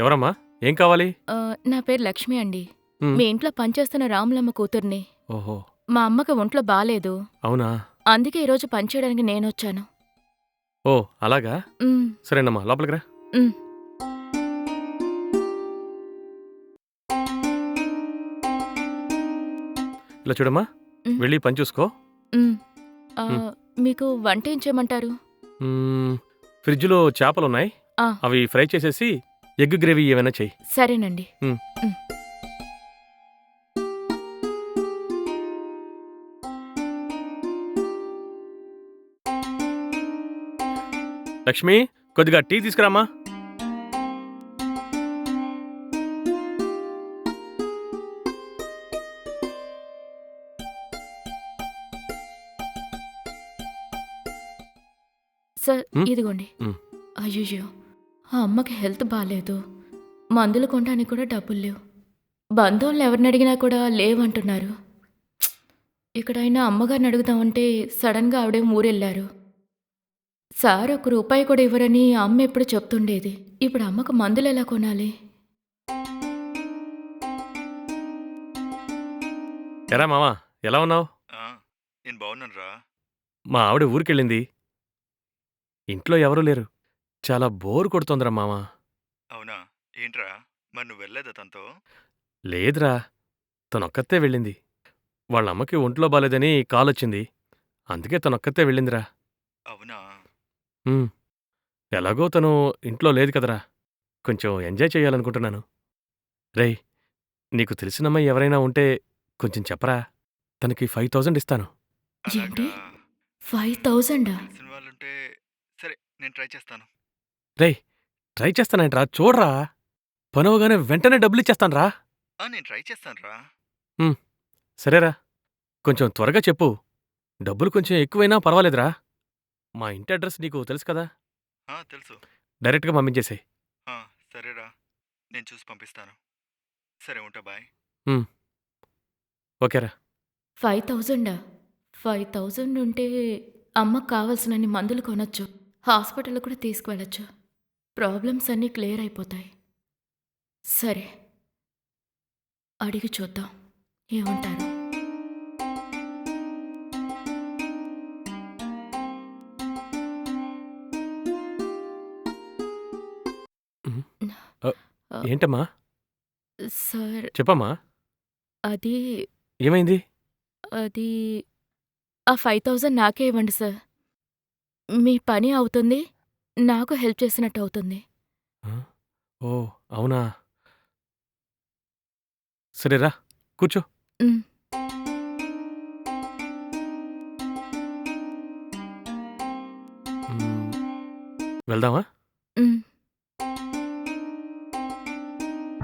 ఎవరమ్మా? ఏం కావాలి? ఆ, నా పేరు లక్ష్మి అండి. మీ ఇంట్లో పనిచేస్తున్న రాములమ్మ కూతుర్ని. ఓహో. మా అమ్మకి ఒంట్లో బాలేదు. అవునా? అందుకే ఈరోజు పనిచేయడానికి నేనొచ్చాను ఓ అలాగా? సరేనమ్మా లోపలికి రా. ఇలా చూడమ్మా. వెళ్ళి పని చూసుకో. ఆ. మీకు వంట ఏం చేయమంటారు ఫ్రిడ్జ్లో చేపలు ఉన్నాయి ఆ. అవి ఫ్రై చేసేసి ఎగ్ గ్రేవీ ఏమైనా చెయ్యి సరేనండి. లక్ష్మి కొద్దిగా టీ తీసుకురామ్మా సార్. ఇదిగోండి. అయ్యో ఆ అమ్మకి హెల్త్ బాగాలేదు మందులు కొనడానికి కూడా డబ్బులు లేవు. బంధువులను ఎవరిని అడిగినా కూడా లేవంటున్నారు. ఇక్కడైనా అమ్మగారిని అడుగుదామంటే సడన్గా ఆవిడే ఊరెళ్ళారు. సార్ ఒక రూపాయి కూడా ఇవ్వరని అమ్మ ఎప్పుడు చెప్తుండేది. ఇప్పుడు అమ్మకు మందులు ఎలా కొనాలి? ఎరా మావా ఎలా ఉన్నావు? ఆ, నేను బాగున్నాను రా మా ఆవిడ ఊరికెళ్ళింది. ఇంట్లో ఎవరూ లేరు. చాలా బోర్ కొడుతోందిరా మావా అవునా? ఏంట్రా? మరి నువ్వు వెళ్ళలేదా తనతో? లేదురా. తనొక్కతే వెళ్ళింది. వాళ్ళ అమ్మకి ఒంట్లో బాలేదని కాలొచ్చింది. అందుకే తనొక్కతే వెళ్ళిందిరా. అవునా? ఉమ్. ఎలాగో తను ఇంట్లో లేదు కదరా. కొంచెం ఎంజాయ్ చేయాలనుకుంటున్నాను. రేయ్ నీకు తెలిసినమ్మాయి ఎవరైనా ఉంటే కొంచెం చెప్పరా? తనకి ఫైవ్ థౌజండ్ ఇస్తాను. ఏంటి? అలాగా ఫైవ్ థౌజండా తెలిసిన వాళ్ళుంటే సరే నేను ట్రై చేస్తాను. రేయ్ ట్రై చేస్తానంట్రా? చూడరా. పనవగానే వెంటనే డబ్బులు ఇచ్చేస్తాన్రా. ఆ, నేను ట్రై చేస్తాను రా సరేరా. కొంచెం త్వరగా చెప్పు. డబ్బులు కొంచెం ఎక్కువైనా పర్వాలేదురా. మా ఇంటి అడ్రస్ నీకు తెలుసు కదా? ఆ, తెలుసు. డైరెక్ట్గా పంపించేసేయ్. ఆ, సరేరా. నేను చూసి పంపిస్తాను. సరే ఉంటా బాయ్. ఓకేరా. ఫైవ్ థౌజండా? ఫైవ్ థౌజండ్ ఉంటే అమ్మకు కావాల్సినన్ని మందులు కొనొచ్చు. హాస్పిటల్ కూడా తీసుకువెళ్ళచ్చు ప్రాబ్లమ్స్ అన్నీ క్లియర్ అయిపోతాయి. సరే. అడిగి చూద్దాం. ఏమంటారు? ఏంటమ్మా? సార్ చెప్పమ్మా. అది ఏమైంది? అది ఆ ఫైవ్ థౌజండ్ నాకే ఇవ్వండి సార్. మీ పని అవుతుంది నాకు హెల్ప్ చేసినట్టు అవుతుంది ఆ? ఓ అవునా సరేరా కూర్చో ఉమ్. మ్మ్. వెళ్దామా